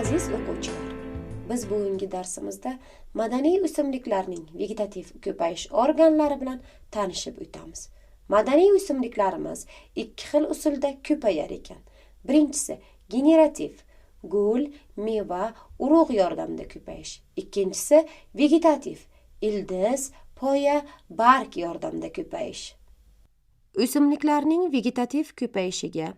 aziz o'quvchilar biz bugungi darsimizda madaniy o'simliklarning vegetativ ko'payish organlari bilan tanishib o'tamiz. Madaniy o'simliklarimiz ikki xil usulda ko'payar ekan. Birinchisi generativ gul meva urug' yordamida ko'payish. Ikkinchisi vegetativ ildiz poya barg yordamida ko'payish. O'simliklarning vegetativ ko'payishiga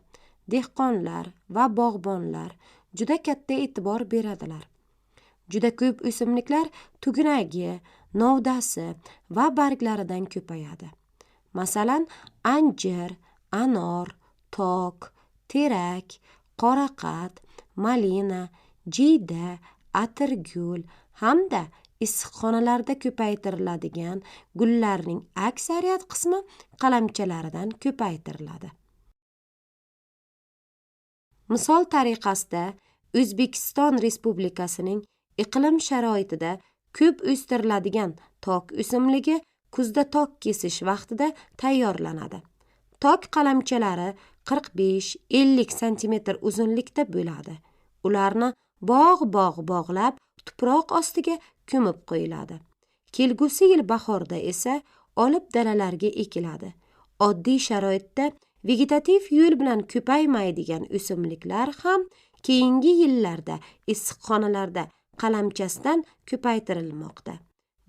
dehqonlar va bog'bonlar juda katta e'tibor beradilar. Juda ko'p o'simliklar tugunagi novdasi va barglaridan ko'payadi. Masalan anjir anor tok terak qoraqat malina jiyda atirgul hamda issiqxonalarda ko'paytiriladigan gullarning aksariyat qismi qalamchalaridan ko'paytiriladi. Misol tariqasida o'zbekiston respublikasining iqlim sharoitida ko'p o'stiriladigan tok o'simligi kuzda tok kesish vaqtida tayyorlanadi. Tok qalamchalari 45-50 santimetr uzunlikda bo'ladi. Ularni bog' bog' bog'lab tuproq ostiga ko'mib qo'yiladi. Kelgusi yil bahorda esa olib dalalarga ekiladi. Oddiy sharoitda vegetativ yo'l bilan ko'paymaydigan o'simliklar ham keyingi yillarda issiqxonalarda qalamchasidan ko'paytirilmoqda.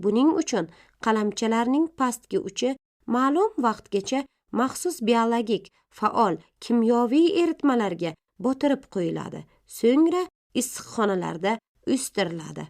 Buning uchun qalamchalarning pastki uchi ma'lum vaqtgacha maxsus biologik faol kimyoviy eritmalarga botirib qo'yiladi so'ngra issiqxonalarda o'stiriladi.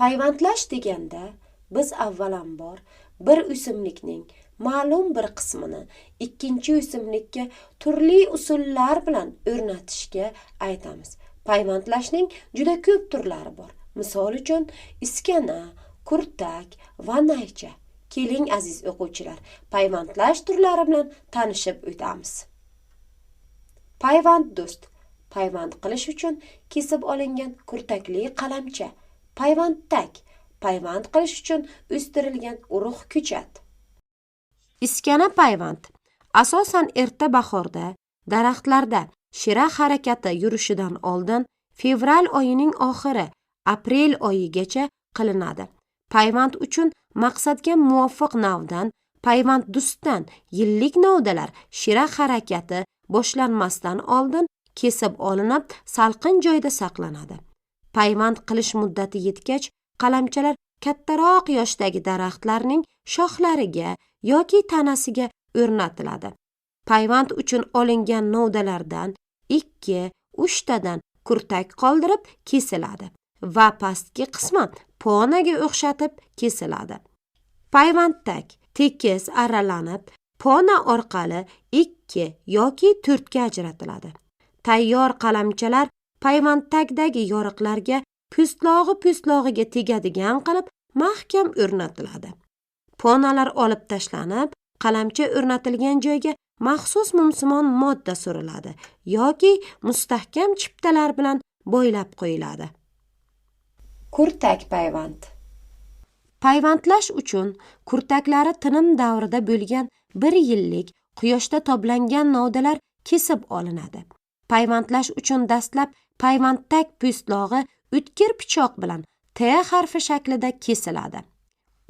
Payvandlash deganda biz avvalambor bir o'simlikning ma'lum bir qismini ikkinchi o'simlikka turli usullar bilan o'rnatishga aytamiz. Payvandlashning juda ko'p turlari bor. Misol uchun iskana kurtak va naycha. Keling aziz o'quvchilar payvandlash turlari bilan tanishib o'tamiz. Payvand do'st. Payvand qilish uchun kesib olingan kurtakli qalamcha. Payvandtak payvand qilish uchun o'stirilgan urug' ko'chat. Iskana payvand asosan erta bahorda daraxtlarda shira harakati yurishidan oldin fevral oyining oxiri aprel oyigacha qilinadi. Payvand uchun maqsadga muvofiq navdan payvand dustdan yillik novdalar shira harakati boshlanmasdan oldin kesib olinib salqin joyda saqlanadi. Payvand qilish muddati yetgach qalamchalar kattaroq yoshdagi daraxtlarning shoxlariga yoki tanasiga o'rnatiladi. Payvand uchun olingan novdalardan ikki uchtadan kurtak qoldirib kesiladi va pastki qismi ponaga o'xshatib kesiladi. Payvandtak tekis aralanib pona orqali ikki yoki to'rtga ajratiladi. Tayyor qalamchalar payvandtagdagi yoriqlarga po'stlog'i po'stlog'iga tegadigan qilib mahkam o'rnatiladi. Ponalar olib tashlanib qalamcha o'rnatilgan joyga maxsus mumsimon modda suriladi yoki mustahkam chiptalar bilan bo'ylab qo'yiladi. Kurtak payvand. Payvandlash uchun kurtaklari tinim davrida bo'lgan bir yillik quyoshda toblangan novdalar kesib olinadi. Payvandlash uchun dastlab payvandtak po'stlog'i o'tkir pichoq bilan t harfi shaklida kesiladi.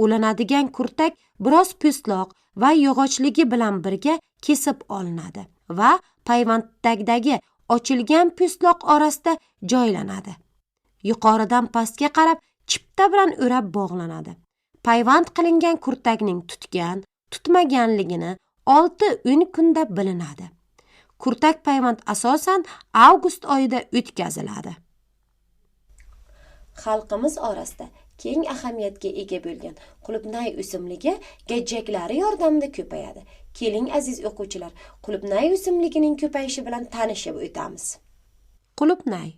Ulanadigan kurtak biroz po'stloq va yog'ochligi bilan birga kesib olinadi va payvanddagdagi ochilgan po'stloq orasida joylanadi. Yuqoridan pastga qarab chipta bilan o'rab bog'lanadi. Payvand qilingan kurtakning tutgan tutmaganligini olti o'n kunda bilinadi. Kurtak payvand asosan avgust oyida o'tkaziladi. Xalqimiz orasida keng ahamiyatga ega bo'lgan qulupnay o'simligi gajjaklari yordamida ko'payadi. Keling aziz o'quvchilar qulupnay o'simligining ko'payishi bilan tanishib o'tamiz. Qulupnay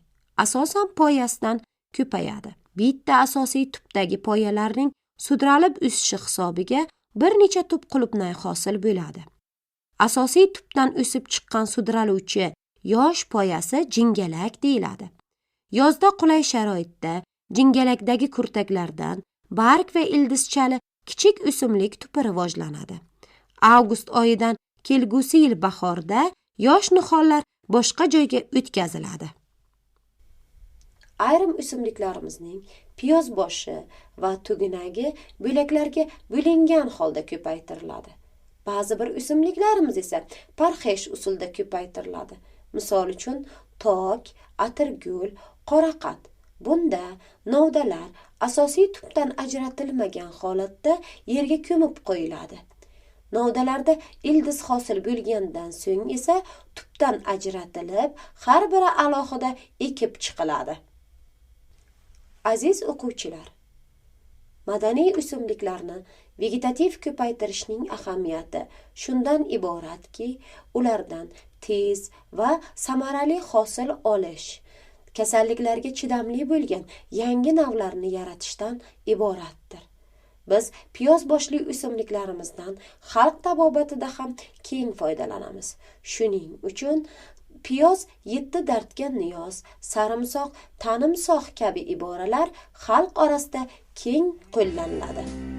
asosan poyasidan ko'payadi. Bitta asosiy tubdagi poyalarning sudralib o'sishi hisobiga bir necha tub qulupnay hosil bo'ladi. Asosiy tubdan o'sib chiqqan sudraluvchi yosh poyasi jingalak deyiladi. Yozda qulay sharoitda jingalakdagi kurtaklardan barg va ildizchali kichik o'simlik tupi rivojlanadi. Avgust oyidan kelgusi yil bahorda yosh nihollar boshqa joyga o'tkaziladi. Ayrim o'simliklarimizning piyoz boshi va tugunagi bo'laklarga bo'lingan holda ko'paytiriladi. Ba'zi bir o'simliklarimiz esa parhesh usulda ko'paytiriladi. Misol uchun tok atirgul qoraqat bunda novdalar asosiy tubdan ajratilmagan holatda yerga ko'mib qo'yiladi. Novdalarda ildiz hosil bo'lgandan so'ng esa tubdan ajratilib har biri alohida ekib chiqiladi. Aziz o'quvchilar madaniy o'simliklarni vegetativ ko'paytirishning ahamiyati shundan iboratki ulardan tez va samarali hosil olish kasalliklarga chidamli bo'lgan yangi navlarni yaratishdan iboratdir. Biz piyoz boshli o'simliklarimizdan xalq tabobatida ham keng foydalanamiz. Shuning uchun piyoz yetti dardga niyoz sarimsoq tanimsoq kabi iboralar xalq orasida keng qo'llaniladi.